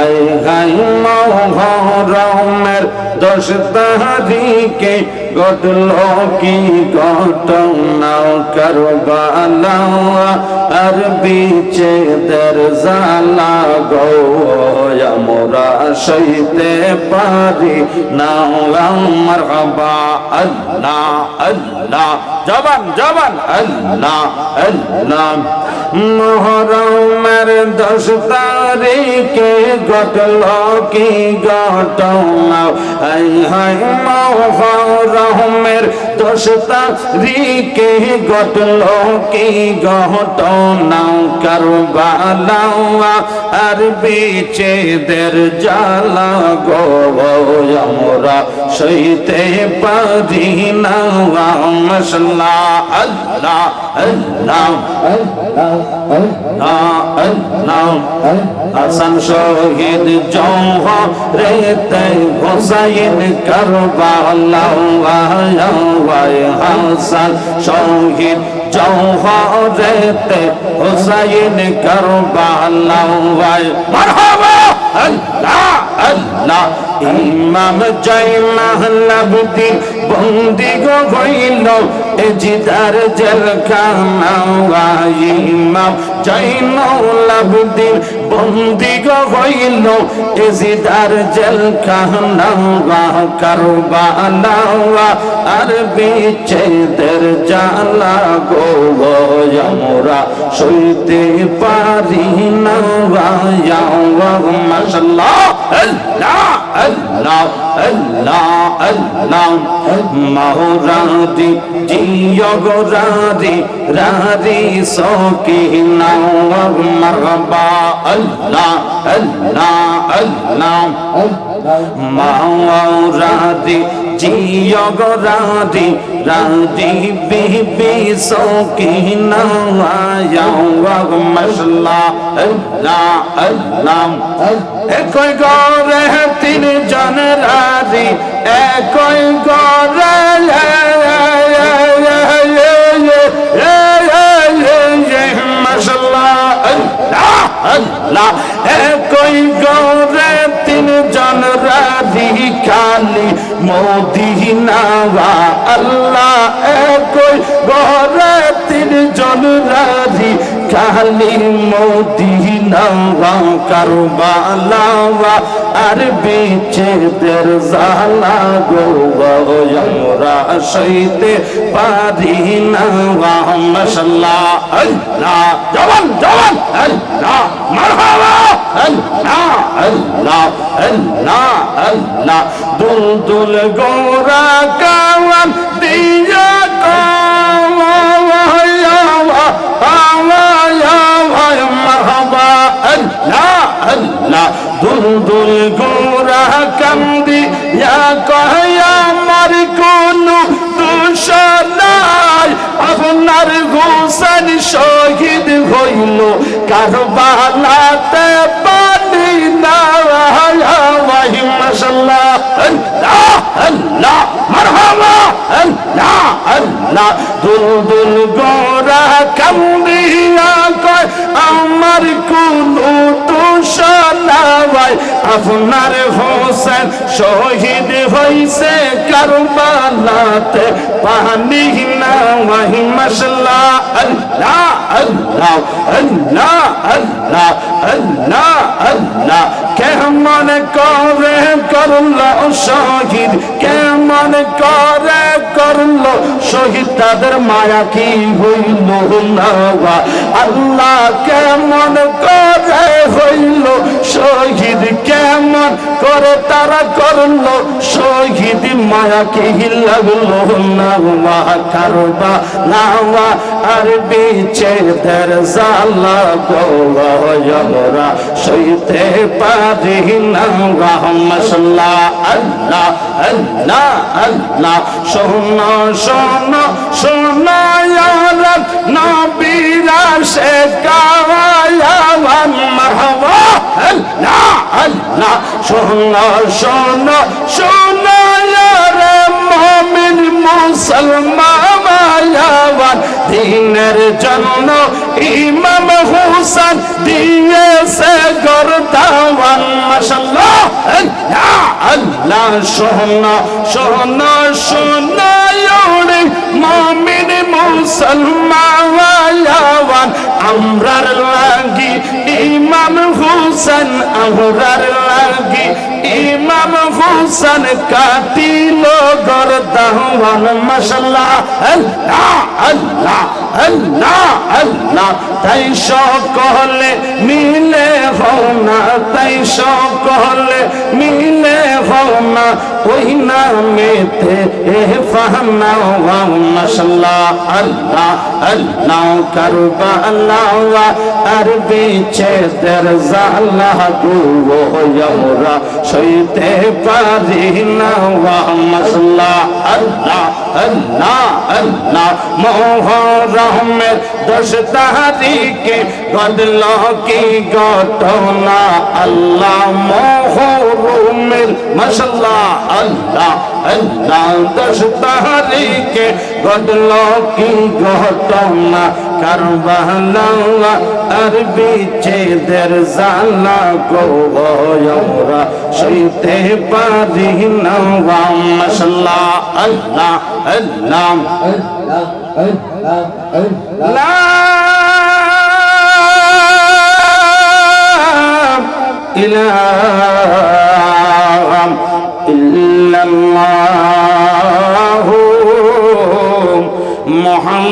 High high মহরমের দশ তারিখে ঘটল কি ঘটনা করবালা আর বিচে দের জালা গো আমরা সইতে পারি না আমার হবা আল্লাহ আল্লাহ, জবান জবান, আল্লাহ আল্লাহ। মহরমের দশ তারিখে ঘটল কি ঘটনা হাই হাই মহরমের দশ তারিখে ঘটল কি ঘটনা? কারবালা আর বেচেদের জ্বালা গো আমরা সইতে পারি না। মশলা আল্লাহ আল্লাহ হাসান শহীদ জৌহ রেতে হোসাইন করবালা হাসান শহীদ জৌহ রেতে হোসাইন বাই মারহাবা! আল্লাহ! আল্লাহ ইমাম জয়নাহলাবদিন বন্দি গো হইল এজিদার জেলখানা ইমাম জয়নাহলাবদিন বন্দি গো জেলখানা কারবালা আর গো সইতে পারি না মাশাল্লাহ আল্লাহ আল্লাহ আল্লাহ আল্লাহ মহরাদি জিয়গরাদি রারি সকিনা মারহাবা আল্লাহ আল্লাহ আল্লাহ মাওরাদি জিয়গরাদি রাদি বিবি সকিনা আয়া মাশাল্লাহ, আল্লাহ আল্লাহ। একই গরে তিন জন রাজি একই মদিনা আল্লাহ খালি মদিনা কারবালা আর বেচে দের জালা গো আমরা সইতে পারি না মশাল্লাহ। আল্লাহ, জবান জবান। আল্লাহ, মারহাবা। আল্লাহ আল্লাহ আল্লাহ আল্লাহ। দুল দুল গোরা কাওয়ান দিয়া কারবালাতে পানি না মাসাল্লাহ আল্লাহ আল্লাহ, মারহাবা। আল্লাহ আল্লাহ। দুল দুল গোরা কান্দিয়া কয়, আমার কোন নাই আপনার হোসেন শহীদ হইছে কারবালাতে। পানি না ওয়াহি মাশাল্লাহ, আল্লাহ আল্লাহ আল্লাহ আল্লাহ আল্লাহ আল্লাহ। কেমন করে করল শহীদ, কেমন করে করল শহীদ, তাদের মায়া কি হইল? না আল্লাহ, কেমন করে হইল শহীদ কেমন করে তারা করল? শহীদ মায়া লাগল না কারবা নাওয়া আর বিচে দের জালা গোয়া আমরা সইতে পারি না মশলা আল্লাহ আল্লাহ আল্লাহ। শোনো শোনো শোনো নবীরা সে কাওয়ায়ান মারহাবা আল্লাহ আল্লাহ শোনো শোনো শোনো রে মুমিন, মুসলমান দিনের জন্য ইমাম হুসান দিয়েছে গরদাওয়ান। মাশাল্লাহ আল্লাহ আল্লাহ সোনা সোনা সোনা মমিন, মুসলমান আমরার হুসেন আমরার লাগি ইমাম হুসেন কাটিল গরদাওয়ান মাশাল্লাহ আল্লাহ আল্লাহ আল্লাহ আল্লাহ। তাই সকলে মিলে হও না, তাই সকলে মিলে হও না, ওই নামেতে এ ফাহনা মাশাল্লাহ আল্লাহ আল্লাহ কারবালা আর বিছে দের জালা গো আমরা সইতে পারি না মাশাল্লাহ আল্লাহ আল্লাহ আল্লাহ মোহরমের দশ তারিখে গদল কি ঘটনা আল্লাহ মোহরমের মশাল্লাহ আল্লাহ আল্লাহ দশ তারিখে গদল কি ঘটনা কারবালা আর বিচ্ছেদের জালা গো আমরা সইতে পারি না মশাল্লাহ আল্লাহ আল্লাহ لا إله إلا الله محمد